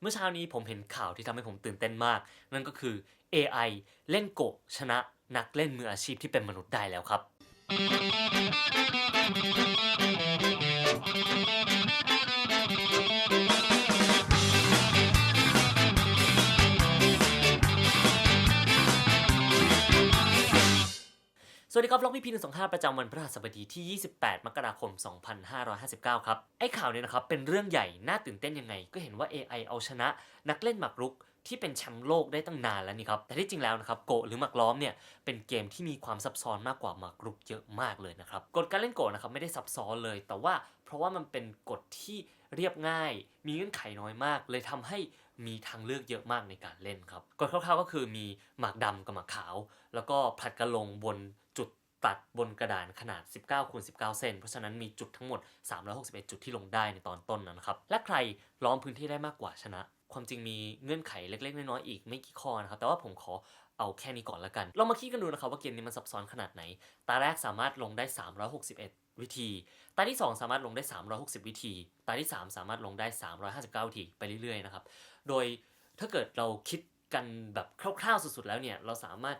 เมื่อเช้านี้ผมเห็นข่าวที่ทำให้ผมตื่นเต้นมาก นั่นก็คือ AI เล่นโกะชนะนักเล่นมืออาชีพที่เป็นมนุษย์ได้แล้วครับ วัสดีครับล็อกพีพีหนึ่งสองห้าประจำวันพฤหัสบดีที่ 28 มกราคม 2559 ครับ ไอ้ข่าวเนี่ยนะครับ เป็นเรื่องใหญ่ น่าตื่นเต้นยังไง ก็เห็นว่า AI เอาชนะ นักเล่นหมากรุกที่เป็นแชมป์โลกได้ตั้งนานแล้วนี่ครับ แต่ที่จริงแล้วนะครับโกะหรือหมากล้อมเนี่ยเป็นเกมที่มีความซับซ้อนมากกว่าหมากรุกเยอะมากเลยนะครับกฎการเล่นโกะนะครับไม่ได้ซับซ้อนเลย แต่ว่าเพราะว่ามันเป็นกฎที่เรียบง่าย มีเงื่อนไขน้อยมาก เลยทำให้ มีทางเลือกเยอะมากในการเล่นครับกฎคร่าวๆก็คือมีหมากดำกับหมากขาว แล้วก็ผลัดกันลงบนจุดตัดบนกระดานขนาด 19คูณ19 เซน เพราะฉะนั้นมีจุดทั้งหมด 361 จุดที่ลงได้ในตอนต้นนะครับ และใครล้อมพื้นที่ได้มากกว่าชนะ ความจริงมีเงื่อนไขเล็กๆ น้อยๆ อีกไม่กี่ข้อนะครับ แต่ว่าผมขอเอาแค่นี้ก่อนละกันลองมาคิดกันดูนะครับว่าเกมนี้มันซับซ้อนขนาดไหน ตาแรกสามารถลงได้ 361 วิธี ตาที่ 2 สามารถลงได้ 360 วิธี ตาที่ 3 สามารถลงได้ 359 วิธีไปเรื่อยๆนะครับ โดยถ้าเกิดเราคิดกันแบบคร่าวๆสุดๆ แล้วเนี่ย เราสามารถ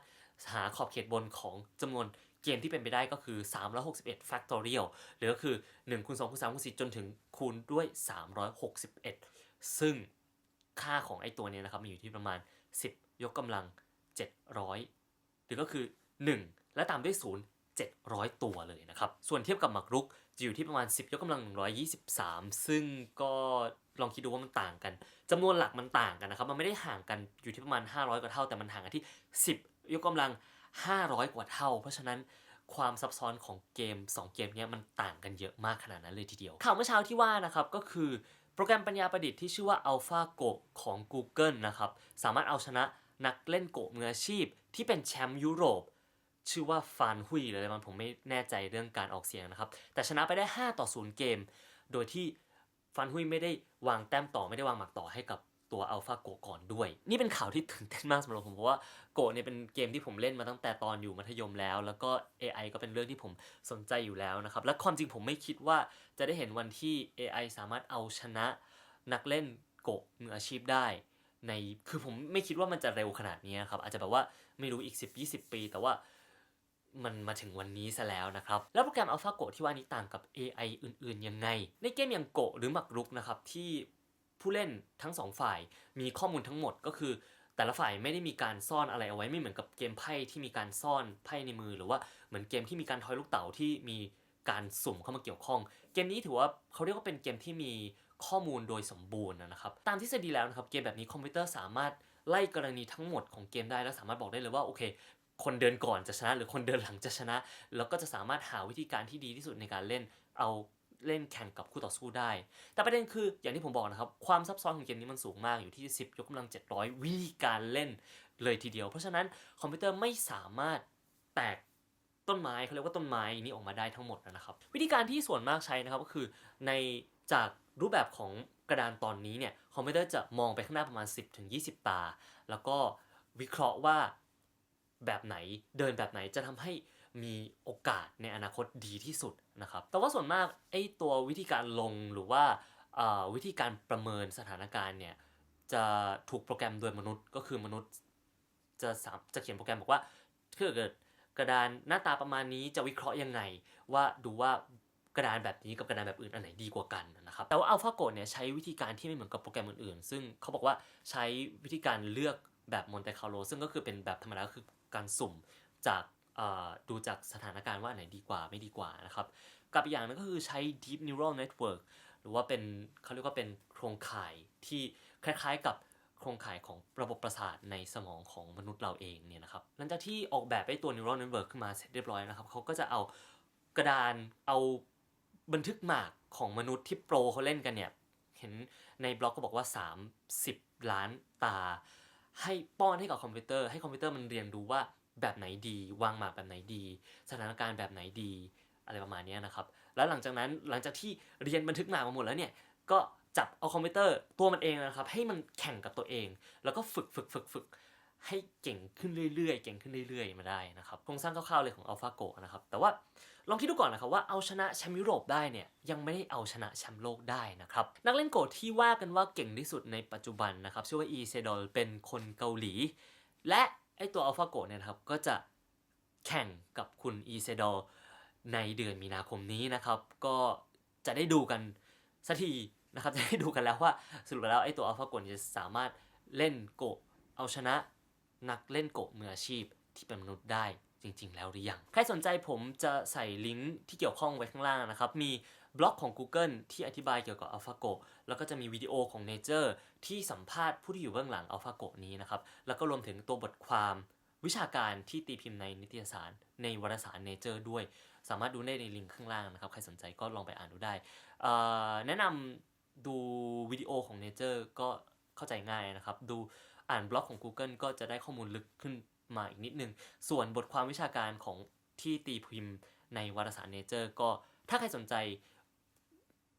หาขอบเขตบนของจำนวนเกมที่เป็นไปได้ก็คือ 361 factorial หรือก็คือ 1 คูณ 2 คูณ 3 คูณ 4 จนถึงคูณด้วย 361 ซึ่งค่าของไอ้ตัวเนี้ยนะครับมีอยู่ที่ประมาณ 10 ยกกำลัง 700 หรือก็คือ 1 และตามด้วย 0 700 ตัวเลยนะครับ ส่วนเทียบกับหมากรุกจะอยู่ที่ประมาณ 10 ยกกำลัง 123 ซึ่งก็ลองคิดดูว่ามันต่างกันจำนวนหลักมันต่างกันนะครับ มันไม่ได้ห่างกันอยู่ที่ประมาณ 500 กว่าเท่า แต่มันห่างกันที่ 10 ยกกำลัง 500 กว่าเท่า เพราะฉะนั้นความซับซ้อนของเกม 2 เกมนี้มันต่างกันเยอะมากขนาดนั้นเลยทีเดียว ข่าวเมื่อเช้าที่ว่านะครับก็คือโปรแกรมปัญญาประดิษฐ์ที่ชื่อว่า AlphaGo ของ Google นะครับสามารถเอาชนะนักเล่นโกะมืออาชีพที่เป็นแชมป์ยุโรป ชื่อว่าฟานฮุยเลยมันผมไม่แน่ใจเรื่องการออกเสียงนะครับ แต่ชนะไปได้ 5 ต่อ 0 เกม โดยที่ฟันฮุยไม่ได้วางแต้มต่อไม่ได้วางหมากต่อให้กับตัวอัลฟาโกก่อนด้วย นี่เป็นข่าวที่ตื่นเต้นมากสำหรับผมเพราะว่าโกเนี่ยเป็นเกมที่ผมเล่นมาตั้งแต่ตอนอยู่มัธยมแล้ว แล้วก็ AI ก็เป็นเรื่องที่ผมสนใจอยู่แล้วนะครับ และความจริงผมไม่คิดว่าจะได้เห็นวันที่ AI สามารถเอาชนะ นักเล่นโกมืออาชีพได้ ในคือผมไม่คิดว่ามันจะเร็วขนาดนี้ครับอาจจะแบบว่าไม่รู้อีก 10-20 ปี แต่ว่า มันมาถึงวันนี้ซะแล้วนะครับ แล้วโปรแกรม AlphaGo ที่ว่านี้ต่างกับ AI อื่นๆ ยังไง ในเกมอย่างโกหรือหมากรุกนะครับที่ผู้เล่นทั้งสองฝ่ายมีข้อมูลทั้งหมดก็คือ แต่ละฝ่ายไม่ได้มีการซ่อนอะไรเอาไว้ไม่เหมือนกับเกมไพ่ที่มีการซ่อนไพ่ในมือ หรือว่าเหมือนเกมที่มีการทอยลูกเต๋าที่มีการสุ่มเข้ามาเกี่ยวข้อง เกมนี้ถือว่าเขาเรียกว่าเป็นเกมที่มีข้อมูลโดยสมบูรณ์นะครับ ตามทฤษฎีแล้วนะครับเกมแบบนี้คอมพิวเตอร์สามารถไล่กรณีทั้งหมดของเกมได้แล้วสามารถบอกได้เลยว่าโอเค คนเดินก่อนจะชนะ หรือคนเดินหลังจะชนะ แล้วก็จะสามารถหาวิธีการที่ดีที่สุดในการเล่นเอาเล่นแข่งกับคู่ต่อสู้ได้ แต่ประเด็นคืออย่างที่ผมบอกนะครับ ความซับซ้อนของเกมนี้มันสูงมากอยู่ที่ 10 ยกกำลัง 700 วิธีการเล่นเลยทีเดียว เพราะฉะนั้นคอมพิวเตอร์ไม่สามารถแตกต้นไม้เขาเรียกว่าต้นไม้นี้ออกมาได้ทั้งหมดนะครับ วิธีการที่ส่วนมากใช้นะครับก็คือในจากรูปแบบของกระดานตอนนี้เนี่ยคอมพิวเตอร์จะมองไปข้างหน้าประมาณ 10-20 ตา แล้วก็วิเคราะห์ว่า แบบไหนเดินแบบไหนจะทำให้มีโอกาสในอนาคตดีที่สุดนะครับ แต่ว่าส่วนมากไอ้ตัววิธีการลงหรือว่าวิธีการประเมินสถานการณ์เนี่ยจะถูกโปรแกรมโดยมนุษย์ก็คือมนุษย์จะสามจะเขียนโปรแกรมบอกว่าถ้าเกิดกระดานหน้าตาประมาณนี้จะวิเคราะห์ยังไง ว่าดูว่ากระดานแบบนี้กับกระดานแบบอื่นอันไหนดีกว่ากันนะครับแต่ว่า AlphaGo เนี่ยใช้วิธีการที่ไม่เหมือนกับโปรแกรมอื่นๆ ซึ่งเขาบอกว่าใช้วิธีการเลือก แบบมอนเตคาร์โลซึ่งก็คือเป็นแบบธรรมดาคือการสุ่มจากดูจากสถานการณ์ว่าไหนดีกว่าไม่ดีกว่านะครับ กับอีกอย่างนึงก็คือใช้ deep neural network หรือว่าเป็นเขาเรียกว่าเป็นโครงข่ายที่คล้ายๆกับโครงข่ายของระบบประสาทในสมองของมนุษย์เราเองเนี่ยนะครับหลังจากที่ออกแบบไอ้ตัว neural network ขึ้นมาเสร็จเรียบร้อยนะครับเขาก็จะเอากระดานเอาบันทึกหมากของมนุษย์ที่โปรเขาเล่นกันเนี่ย เห็นในบล็อกก็บอกว่า 30 ล้านตา ให้ป้อนให้กับคอมพิวเตอร์ ให้คอมพิวเตอร์มันเรียนรู้ว่าแบบไหนดี วางหมากแบบไหนดี สถานการณ์แบบไหนดี อะไรประมาณนี้นะครับ แล้วหลังจากนั้นหลังจากที่เรียนบันทึกหมากมาหมดแล้วเนี่ยก็จับเอาคอมพิวเตอร์ตัวมันเองนะครับ ให้มันแข่งกับตัวเอง แล้วก็ฝึกฝึกฝึกฝึก ให้เก่งขึ้นเรื่อยๆ เก่งขึ้นเรื่อยๆ มาได้นะครับ โครงสร้างคร่าวๆเลยของ AlphaGo นะครับ แต่ว่าลองคิดดูก่อนนะครับว่าเอาชนะแชมป์ยุโรปได้เนี่ยยังไม่ได้เอาชนะแชมป์โลกได้นะครับ นักเล่นโกดที่ว่ากันว่าเก่งที่สุดในปัจจุบันนะครับชื่อว่าอีเซดอลเป็นคนเกาหลี และไอตัวอัลฟาโกเนี่ยนะครับก็จะแข่งกับคุณอีเซดอลในเดือนมีนาคมนี้นะครับ ก็จะได้ดูกันสักทีนะครับจะได้ดูกันแล้วว่าสรุปแล้วไอตัวอัลฟาโกจะสามารถเล่นโกะเอาชนะ นักเล่นโกะมืออาชีพที่เป็นมนุษย์ได้จริง ๆ แล้วหรือยัง ใครสนใจผมจะใส่ลิงก์ที่เกี่ยวข้องไว้ข้างล่างนะครับ มีบล็อกของ Google ที่อธิบายเกี่ยวกับ AlphaGo แล้วก็จะมีวิดีโอของ Nature ที่สัมภาษณ์ผู้ที่อยู่เบื้องหลัง AlphaGo นี้นะครับ แล้วก็รวมถึงตัวบทความวิชาการที่ตีพิมพ์ในนิตยสารในวารสาร Nature ด้วย สามารถดูได้ในลิงก์ข้างล่างนะครับ ใครสนใจก็ลองไปอ่านดูได้ แนะนำดูวิดีโอของ Nature ก็เข้าใจง่ายนะครับ ดู อ่านบล็อกของ Google ก็จะได้ข้อมูลลึกขึ้นมาอีกนิดนึง ส่วนบทความวิชาการของที่ตีพิมพ์ในวารสาร Nature ก็ถ้าใครสนใจ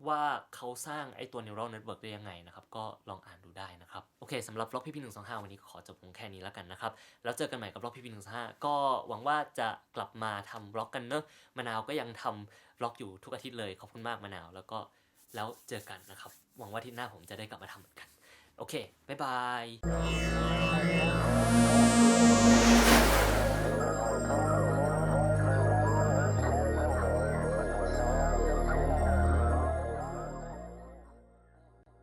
ว่าเขาสร้างไอ้ตัว neural network ได้ยังไงนะครับ ก็ลองอ่านดูได้นะครับ โอเคสำหรับบล็อกพี่พี่หนึ่งสองห้าวันนี้ขอจบลงแค่นี้แล้วกันนะครับ แล้วเจอกันใหม่กับบล็อกพี่พี่หนึ่งสองห้าก็หวังว่าจะกลับมาทำบล็อกกันเนอะมะนาวก็ยังทำบล็อกอยู่ทุกอาทิตย์เลย ขอบคุณมากมะนาว แล้วก็แล้วเจอกันนะครับ หวังว่าอาที่หน้าผมจะได้กลับมาทำเหมือนกัน โอเค บ๊ายบาย